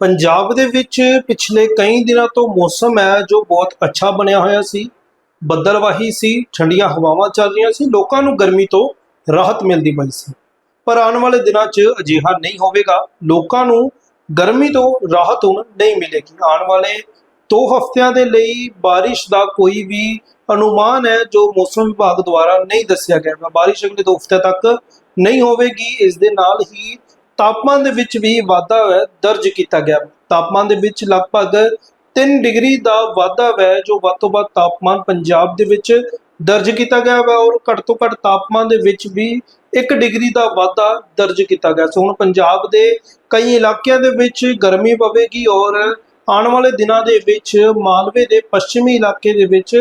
ਪੰਜਾਬ ਦੇ ਵਿੱਚ ਪਿਛਲੇ ਕਈ ਦਿਨਾਂ ਤੋਂ ਮੌਸਮ ਹੈ ਜੋ ਬਹੁਤ ਅੱਛਾ ਬਣਿਆ ਹੋਇਆ ਸੀ। ਬੱਦਲਵਾਹੀ ਸੀ, ਠੰਡੀਆਂ ਹਵਾਵਾਂ ਚੱਲ ਰਹੀਆਂ ਸੀ, ਲੋਕਾਂ ਨੂੰ ਗਰਮੀ ਤੋਂ ਰਾਹਤ ਮਿਲਦੀ ਪਈ ਸੀ। ਪਰ ਆਉਣ ਵਾਲੇ ਦਿਨਾਂ 'ਚ ਅਜਿਹਾ ਨਹੀਂ ਹੋਵੇਗਾ। ਲੋਕਾਂ ਨੂੰ ਗਰਮੀ ਤੋਂ ਰਾਹਤ ਹੁਣ ਨਹੀਂ ਮਿਲੇਗੀ। ਆਉਣ ਵਾਲੇ 2 ਹਫ਼ਤਿਆਂ ਦੇ ਲਈ ਬਾਰਿਸ਼ ਦਾ ਕੋਈ ਵੀ ਅਨੁਮਾਨ ਹੈ ਜੋ ਮੌਸਮ ਵਿਭਾਗ ਦੁਆਰਾ ਨਹੀਂ ਦੱਸਿਆ ਗਿਆ। ਹੈ ਬਾਰਿਸ਼ ਅਗਲੇ 2 ਹਫ਼ਤੇ ਤੱਕ ਨਹੀਂ ਹੋਵੇਗੀ। ਇਸ ਦੇ ਨਾਲ ਹੀ ਤਾਪਮਾਨ ਦੇ ਵਿੱਚ ਵੀ ਵਾਧਾ ਦਰਜ ਕੀਤਾ ਗਿਆ। ਤਾਪਮਾਨ ਦੇ ਵਿੱਚ ਲਗਭਗ 3 ਡਿਗਰੀ ਦਾ ਵਾਧਾ ਹੈ ਜੋ ਵੱਧ ਤੋਂ ਵੱਧ ਤਾਪਮਾਨ ਪੰਜਾਬ ਦੇ ਵਿੱਚ ਦਰਜ ਕੀਤਾ ਗਿਆ ਹੈ ਔਰ ਘੱਟ ਤੋਂ ਘੱਟ ਤਾਪਮਾਨ ਦੇ ਵਿੱਚ ਵੀ 1 ਡਿਗਰੀ ਦਾ ਵਾਧਾ ਦਰਜ ਕੀਤਾ ਗਿਆ। ਸੋ ਹੁਣ ਪੰਜਾਬ ਦੇ ਕਈ ਇਲਾਕਿਆਂ ਦੇ ਵਿੱਚ ਗਰਮੀ ਪਵੇਗੀ ਔਰ ਆਉਣ ਵਾਲੇ ਦਿਨਾਂ ਦੇ ਵਿੱਚ ਮਾਲਵੇ ਦੇ ਪੱਛਮੀ ਇਲਾਕੇ ਦੇ ਵਿੱਚ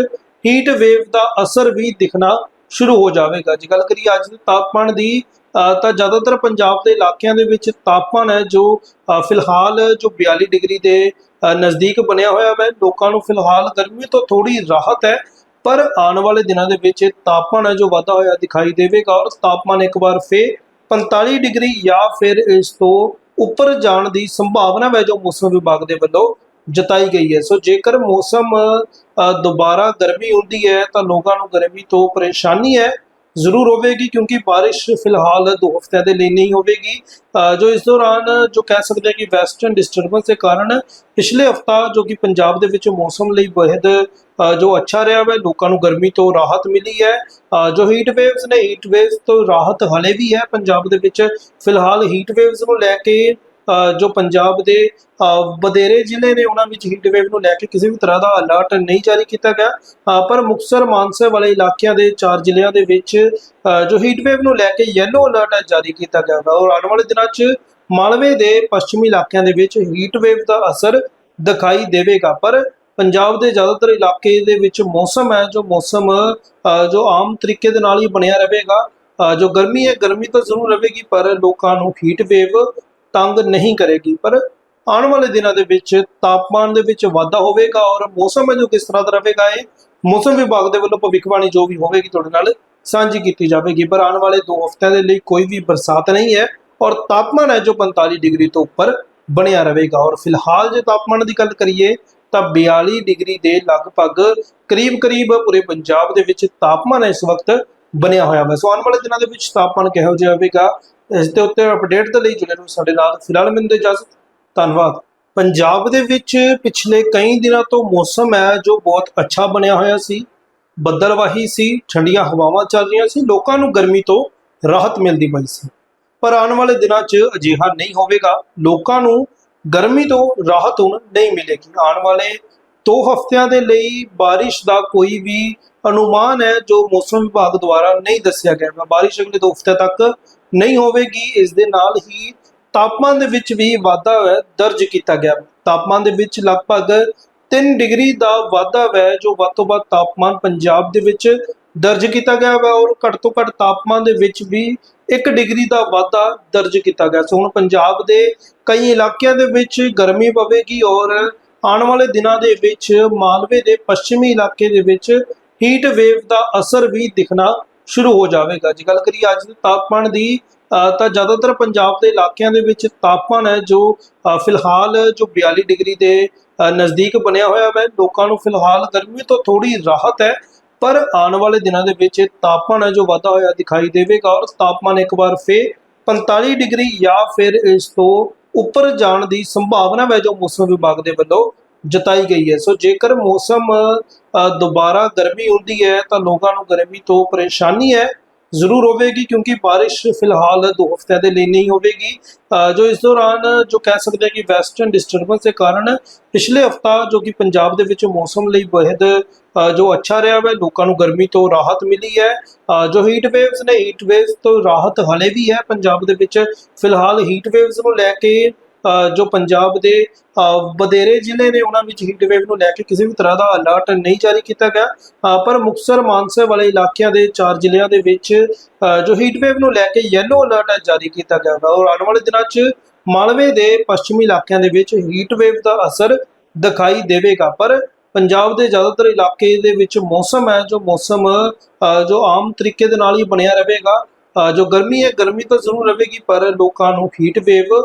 ਹੀਟ ਵੇਵ ਦਾ ਅਸਰ ਵੀ ਦਿਖਣਾ ਸ਼ੁਰੂ ਹੋ ਜਾਵੇਗਾ। ਜੇ ਗੱਲ ਕਰੀਏ ਅੱਜ ਦੇ ਤਾਪਮਾਨ ਦੀ ਤਾਂ ਜ਼ਿਆਦਾਤਰ ਪੰਜਾਬ ਦੇ ਇਲਾਕਿਆਂ ਦੇ ਵਿੱਚ ਤਾਪਮਾਨ ਹੈ ਜੋ ਫਿਲਹਾਲ ਜੋ 42 ਡਿਗਰੀ ਦੇ ਨਜ਼ਦੀਕ ਬਣਿਆ ਹੋਇਆ ਹੈ। ਲੋਕਾਂ ਨੂੰ ਫਿਲਹਾਲ ਗਰਮੀ ਤੋਂ ਥੋੜੀ ਰਾਹਤ ਹੈ, ਪਰ ਆਉਣ ਵਾਲੇ ਦਿਨਾਂ ਦੇ ਵਿੱਚ ਇਹ ਤਾਪਮਾਨ ਹੈ ਜੋ ਵਾਧਾ ਹੋਇਆ ਦਿਖਾਈ ਦੇਵੇਗਾ ਔਰ ਤਾਪਮਾਨ ਇੱਕ ਵਾਰ ਫੇਰ 45 ਡਿਗਰੀ ਜਾਂ ਫਿਰ ਇਸ ਤੋਂ ਉੱਪਰ ਜਾਣ ਦੀ ਸੰਭਾਵਨਾ ਹੈ ਜੋ ਮੌਸਮ ਵਿਭਾਗ ਦੇ ਵੱਲੋਂ ਜਤਾਈ ਗਈ ਹੈ। ਸੋ ਜੇਕਰ ਮੌਸਮ ਦੁਬਾਰਾ ਗਰਮੀ ਹੁੰਦੀ ਹੈ ਤਾਂ ਲੋਕਾਂ ਨੂੰ ਗਰਮੀ ਤੋਂ ਪਰੇਸ਼ਾਨੀ ਹੈ। ਜ਼ਰੂਰ ਹੋਵੇਗੀ ਕਿਉਂਕਿ ਬਾਰਿਸ਼ ਫਿਲਹਾਲ ਦੋ ਹਫ਼ਤਿਆਂ ਦੇ ਲਈ ਨਹੀਂ ਹੋਵੇਗੀ। ਜੋ ਇਸ ਦੌਰਾਨ ਜੋ ਕਹਿ ਸਕਦੇ ਹਾਂ ਕਿ ਵੈਸਟਰਨ ਡਿਸਟਰਬੈਂਸ ਦੇ ਕਾਰਨ ਪਿਛਲੇ ਹਫ਼ਤਾ ਜੋ ਕਿ ਪੰਜਾਬ ਦੇ ਵਿੱਚ ਮੌਸਮ ਲਈ ਬੇहद ਜੋ ਅੱਛਾ ਰਿਹਾ ਹੈ ਲੋਕਾਂ ਨੂੰ ਗਰਮੀ ਤੋਂ ਰਾਹਤ ਮਿਲੀ ਹੈ। ਜੋ ਹੀਟ ਵੇਵਸ ਨੇ ਹੀਟ ਵੇਵਸ ਤੋਂ ਰਾਹਤ ਹਲੇ ਵੀ ਹੈ। ਪੰਜਾਬ ਦੇ ਵਿੱਚ ਫਿਲਹਾਲ ਹੀਟ ਵੇਵਸ ਨੂੰ ਲੈ ਕੇ ਜੋ ਪੰਜਾਬ ਦੇ ਅ, ਵਧੇਰੇ ਜ਼ਿਲ੍ਹੇ ਨੇ ਉਹਨਾਂ ਵਿੱਚ ਹੀਟ ਵੇਵ ਨੂੰ ਲੈ ਕੇ ਕਿਸੇ ਵੀ ਤਰ੍ਹਾਂ ਦਾ ਅਲਰਟ ਨਹੀਂ ਜਾਰੀ ਕੀਤਾ ਗਿਆ। ਪਰ ਮੁਕਤਸਰ ਮਾਨਸਾ ਵਾਲੇ ਇਲਾਕਿਆਂ ਦੇ ਚਾਰ ਜ਼ਿਲ੍ਹਿਆਂ ਦੇ ਵਿੱਚ ਜੋ ਹੀਟ ਵੇਵ ਨੂੰ ਲੈ ਕੇ ਯੈਲੋ ਅਲਰਟ ਹੈ ਜਾਰੀ ਕੀਤਾ ਗਿਆ ਹੈ ਔਰ ਆਉਣ ਵਾਲੇ ਦਿਨਾਂ 'ਚ ਮਾਲਵੇ ਦੇ ਪੱਛਮੀ ਇਲਾਕਿਆਂ ਦੇ ਵਿੱਚ ਹੀਟ ਵੇਵ ਦਾ ਅਸਰ ਦਿਖਾਈ ਦੇਵੇਗਾ। ਪਰ ਪੰਜਾਬ ਦੇ ਜ਼ਿਆਦਾਤਰ ਇਲਾਕੇ ਦੇ ਵਿੱਚ ਮੌਸਮ ਹੈ ਜੋ ਮੌਸਮ ਜੋ ਆਮ ਤਰੀਕੇ ਦੇ ਨਾਲ ਹੀ ਬਣਿਆ ਰਹੇਗਾ। ਜੋ ਗਰਮੀ ਹੈ ਗਰਮੀ ਤਾਂ ਜ਼ਰੂਰ ਰਹੇਗੀ ਪਰ ਲੋਕਾਂ ਨੂੰ ਹੀਟ ਵੇਵ ਤੰਗ ਨਹੀਂ ਕਰੇਗੀ। ਪਰ ਆਉਣ ਵਾਲੇ ਦਿਨਾਂ ਦੇ ਵਿੱਚ ਤਾਪਮਾਨ ਦੇ ਵਿੱਚ ਵਾਧਾ ਹੋਵੇਗਾ ਔਰ ਮੌਸਮ ਹੈ ਜੋ ਕਿਸ ਤਰ੍ਹਾਂ ਦਾ ਰਹੇਗਾ ਇਹ ਮੌਸਮ ਵਿਭਾਗ ਦੇ ਵੱਲੋਂ ਭਵਿੱਖਬਾਣੀ ਜੋ ਵੀ ਹੋਵੇਗੀ ਤੁਹਾਡੇ ਨਾਲ ਸਾਂਝੀ ਕੀਤੀ ਜਾਵੇਗੀ। ਪਰ ਆਉਣ ਵਾਲੇ 2 ਹਫ਼ਤਿਆਂ ਦੇ ਲਈ ਕੋਈ ਵੀ ਬਰਸਾਤ ਨਹੀਂ ਹੈ ਔਰ ਤਾਪਮਾਨ ਹੈ ਜੋ 45 ਡਿਗਰੀ ਤੋਂ ਉੱਪਰ ਬਣਿਆ ਰਹੇਗਾ। ਔਰ ਫਿਲਹਾਲ ਜੇ ਤਾਪਮਾਨ ਦੀ ਗੱਲ ਕਰੀਏ ਤਾਂ 42 ਡਿਗਰੀ ਦੇ ਲਗਭਗ ਕਰੀਬ-ਕਰੀਬ ਪੂਰੇ ਪੰਜਾਬ ਦੇ ਵਿੱਚ ਤਾਪਮਾਨ ਇਸ ਵਕਤ ਬਣਿਆ ਹੋਇਆ ਹੈ ਸੋ ਆਉਣ ਵਾਲੇ ਦਿਨਾਂ ਦੇ ਵਿੱਚ ਤਾਪਮਾਨ ਕਿਹੋ ਜਿਹਾ ਹੋਵੇਗਾ? ਇਸ ਦੇ ਉੱਤੇ ਅਪਡੇਟ ਦੇ ਲਈ ਜੁੜੇ ਰਹੋ ਸਾਡੇ ਨਾਲ। ਫਿਲਹਾਲ ਮੈਨੂੰ ਦਿਓ ਇਜਾਜ਼ਤ। ਧੰਨਵਾਦ। ਪੰਜਾਬ ਦੇ ਵਿੱਚ ਪਿਛਲੇ ਕਈ ਦਿਨਾਂ ਤੋਂ ਮੌਸਮ ਹੈ ਜੋ ਬਹੁਤ ਅੱਛਾ ਬਣਿਆ ਹੋਇਆ ਸੀ। ਬੱਦਲਵਾਹੀ ਸੀ, ਠੰਡੀਆਂ ਹਵਾਵਾਂ ਚੱਲ ਰਹੀਆਂ ਸੀ। ਲੋਕਾਂ ਨੂੰ ਗਰਮੀ ਤੋਂ ਰਾਹਤ ਮਿਲਦੀ ਪਈ ਸੀ। ਪਰ ਆਉਣ ਵਾਲੇ ਦਿਨਾਂ 'ਚ ਅਜਿਹਾ ਨਹੀਂ ਹੋਵੇਗਾ। ਲੋਕਾਂ ਨੂੰ ਗਰਮੀ ਤੋਂ ਰਾਹਤ ਹੁਣ ਨਹੀਂ ਮਿਲੇਗੀ। ਆਉਣ ਵਾਲੇ 2 ਹਫ਼ਤਿਆਂ ਦੇ ਲਈ ਬਾਰਿਸ਼ ਦਾ ਕੋਈ ਵੀ ਅਨੁਮਾਨ ਹੈ ਜੋ ਮੌਸਮ ਵਿਭਾਗ ਦੁਆਰਾ ਨਹੀਂ ਦੱਸਿਆ ਗਿਆ। ਹੈ ਬਾਰਿਸ਼ ਅਗਲੇ 2 ਹਫ਼ਤੇ ਤੱਕ ਨਹੀਂ ਹੋਵੇਗੀ, ਇਸ ਦੇ ਨਾਲ ਹੀ ਤਾਪਮਾਨ ਦੇ ਵਿੱਚ ਵੀ ਵਾਧਾ ਦਰਜ ਕੀਤਾ ਗਿਆ। ਤਾਪਮਾਨ ਦੇ ਵਿੱਚ ਲਗਭਗ 3 ਡਿਗਰੀ ਦਾ ਵਾਧਾ ਹੈ ਜੋ ਵੱਧ ਤੋਂ ਵੱਧ ਤਾਪਮਾਨ ਪੰਜਾਬ ਦੇ ਵਿੱਚ ਦਰਜ ਕੀਤਾ ਗਿਆ ਹੈ ਔਰ ਘੱਟ ਤੋਂ ਘੱਟ ਤਾਪਮਾਨ ਦੇ ਵਿੱਚ ਵੀ 1 ਡਿਗਰੀ ਦਾ ਵਾਧਾ ਦਰਜ ਕੀਤਾ ਗਿਆ। ਸੋ ਹੁਣ ਪੰਜਾਬ ਦੇ ਕਈ ਇਲਾਕਿਆਂ ਦੇ ਵਿੱਚ ਗਰਮੀ ਪਵੇਗੀ ਔਰ ਆਉਣ ਵਾਲੇ ਦਿਨਾਂ ਦੇ ਵਿੱਚ ਮਾਲਵੇ ਦੇ ਪੱਛਮੀ ਇਲਾਕੇ ਦੇ ਵਿੱਚ ਹੀਟ ਵੇਵ ਦਾ ਅਸਰ ਵੀ ਦਿਖਣਾ ਸ਼ੁਰੂ ਹੋ ਜਾਵੇਗਾ। ਜੇ ਗੱਲ ਕਰੀਏ ਅੱਜ ਦੇ ਤਾਪਮਾਨ ਦੀ ਤਾਂ ਜ਼ਿਆਦਾਤਰ ਪੰਜਾਬ ਦੇ ਇਲਾਕਿਆਂ ਦੇ ਵਿੱਚ ਤਾਪਮਾਨ ਹੈ ਜੋ ਫਿਲਹਾਲ ਜੋ 42 ਡਿਗਰੀ ਦੇ ਨਜ਼ਦੀਕ ਬਣਿਆ ਹੋਇਆ ਹੈ। ਲੋਕਾਂ ਨੂੰ ਫਿਲਹਾਲ ਗਰਮੀ ਤੋਂ ਥੋੜੀ ਰਾਹਤ ਹੈ, ਪਰ ਆਉਣ ਵਾਲੇ ਦਿਨਾਂ ਦੇ ਵਿੱਚ ਇਹ ਤਾਪਮਾਨ ਹੈ ਜੋ ਵਾਧਾ ਹੋਇਆ ਦਿਖਾਈ ਦੇਵੇਗਾ ਔਰ ਤਾਪਮਾਨ ਇੱਕ ਵਾਰ ਫੇਰ 45 ਡਿਗਰੀ ਜਾਂ ਫਿਰ ਇਸ ਤੋਂ ਉੱਪਰ ਜਾਣ ਦੀ ਸੰਭਾਵਨਾ ਹੈ ਜੋ ਮੌਸਮ ਵਿਭਾਗ ਦੇ ਵੱਲੋਂ ਜਤਾਈ ਗਈ ਹੈ। ਸੋ ਜੇਕਰ ਮੌਸਮ ਦੁਬਾਰਾ ਗਰਮੀ ਹੁੰਦੀ ਹੈ, ਤਾਂ ਲੋਕਾਂ ਨੂੰ ਗਰਮੀ ਤੋਂ ਪਰੇਸ਼ਾਨੀ ਹੈ, ਜ਼ਰੂਰ ਹੋਵੇਗੀ, ਕਿਉਂਕਿ ਬਾਰਿਸ਼ ਫਿਲਹਾਲ ਦੋ ਹਫ਼ਤਿਆਂ ਦੇ ਲਈ ਨਹੀਂ ਹੋਵੇਗੀ। ਜੋ ਇਸ ਦੌਰਾਨ ਜੋ ਕਹਿ ਸਕਦੇ ਹਾਂ ਕਿ ਵੈਸਟਰਨ ਡਿਸਟਰਬੈਂਸ ਦੇ ਕਾਰਨ ਪਿਛਲੇ ਹਫ਼ਤਾ ਜੋ ਕਿ ਪੰਜਾਬ ਦੇ ਵਿੱਚ ਮੌਸਮ ਲਈ ਬੇहद ਜੋ ਅੱਛਾ ਰਿਹਾ ਹੈ ਲੋਕਾਂ ਨੂੰ ਗਰਮੀ ਤੋਂ ਰਾਹਤ ਮਿਲੀ ਹੈ। ਜੋ ਹੀਟ ਵੇਵਸ ਨੇ ਹੀਟ ਵੇਵਸ ਤੋਂ ਰਾਹਤ ਹਲੇ ਵੀ ਹੈ ਪੰਜਾਬ ਦੇ ਵਿੱਚ। ਫਿਲਹਾਲ ਹੀਟ ਵੇਵਸ ਨੂੰ ਲੈ ਕੇ ਜੋ ਪੰਜਾਬ ਦੇ ਅ, ਵਧੇਰੇ ਜ਼ਿਲ੍ਹੇ ਨੇ ਉਹਨਾਂ ਵਿੱਚ ਹੀਟ ਵੇਵ ਨੂੰ ਲੈ ਕੇ ਕਿਸੇ ਵੀ ਤਰ੍ਹਾਂ ਦਾ ਅਲਰਟ ਨਹੀਂ ਜਾਰੀ ਕੀਤਾ ਗਿਆ। ਪਰ ਮੁਕਤਸਰ ਮਾਨਸਾ ਵਾਲੇ ਇਲਾਕਿਆਂ ਦੇ ਚਾਰ ਜ਼ਿਲ੍ਹਿਆਂ ਦੇ ਵਿੱਚ ਜੋ ਹੀਟ ਵੇਵ ਨੂੰ ਲੈ ਕੇ ਯੈਲੋ ਅਲਰਟ ਹੈ ਜਾਰੀ ਕੀਤਾ ਗਿਆ ਹੈ ਔਰ ਆਉਣ ਵਾਲੇ ਦਿਨਾਂ 'ਚ ਮਾਲਵੇ ਦੇ ਪੱਛਮੀ ਇਲਾਕਿਆਂ ਦੇ ਵਿੱਚ ਹੀਟ ਵੇਵ ਦਾ ਅਸਰ ਦਿਖਾਈ ਦੇਵੇਗਾ। ਪਰ ਪੰਜਾਬ ਦੇ ਜ਼ਿਆਦਾਤਰ ਇਲਾਕੇ ਦੇ ਵਿੱਚ ਮੌਸਮ ਹੈ ਜੋ ਮੌਸਮ ਜੋ ਆਮ ਤਰੀਕੇ ਦੇ ਨਾਲ ਹੀ ਬਣਿਆ ਰਹੇਗਾ। ਜੋ ਗਰਮੀ ਹੈ ਗਰਮੀ ਤਾਂ ਜ਼ਰੂਰ ਰਹੇਗੀ ਪਰ ਲੋਕਾਂ ਨੂੰ ਹੀਟ ਵੇਵ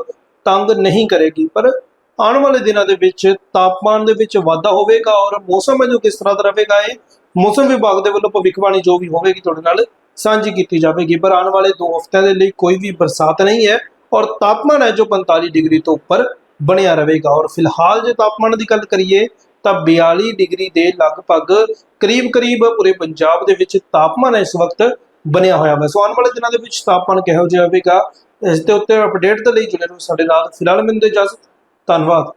ਤੰਗ ਨਹੀਂ ਕਰੇਗੀ। ਪਰ ਆਉਣ ਵਾਲੇ ਦਿਨਾਂ ਦੇ ਵਿੱਚ ਤਾਪਮਾਨ ਦੇ ਵਿੱਚ ਵਾਧਾ ਹੋਵੇਗਾ ਔਰ ਮੌਸਮ ਹੈ ਜੋ ਕਿਸ ਤਰ੍ਹਾਂ ਦਾ ਰਹੇਗਾ ਇਹ ਮੌਸਮ ਵਿਭਾਗ ਦੇ ਵੱਲੋਂ ਭਵਿੱਖਬਾਣੀ ਜੋ ਵੀ ਹੋਵੇਗੀ ਤੁਹਾਡੇ ਨਾਲ ਸਾਂਝੀ ਕੀਤੀ ਜਾਵੇਗੀ। ਪਰ ਆਉਣ ਵਾਲੇ 2 ਹਫ਼ਤਿਆਂ ਦੇ ਲਈ ਕੋਈ ਵੀ ਬਰਸਾਤ ਨਹੀਂ ਹੈ ਔਰ ਤਾਪਮਾਨ ਹੈ ਜੋ 45 ਡਿਗਰੀ ਤੋਂ ਉੱਪਰ ਬਣਿਆ ਰਹੇਗਾ। ਔਰ ਫਿਲਹਾਲ ਜੇ ਤਾਪਮਾਨ ਦੀ ਗੱਲ ਕਰੀਏ ਤਾਂ 42 ਡਿਗਰੀ ਦੇ ਲਗਭਗ ਕਰੀਬ-ਕਰੀਬ ਪੂਰੇ ਪੰਜਾਬ ਦੇ ਵਿੱਚ ਤਾਪਮਾਨ ਇਸ ਵਕਤ ਬਣਿਆ ਹੋਇਆ ਹੈ ਸੋ ਆਉਣ ਵਾਲੇ ਦਿਨਾਂ ਦੇ ਵਿੱਚ ਤਾਪਮਾਨ ਕਿਹੋ ਜਿਹਾ ਹੋਵੇਗਾ? ਇਸ ਦੇ ਉੱਤੇ ਅਪਡੇਟ ਦੇ ਲਈ ਜੁੜੇ ਰਹੋ ਸਾਡੇ ਨਾਲ ਫਿਲਹਾਲ ਮੈਨੂੰ ਇਜਾਜ਼ਤ ਧੰਨਵਾਦ।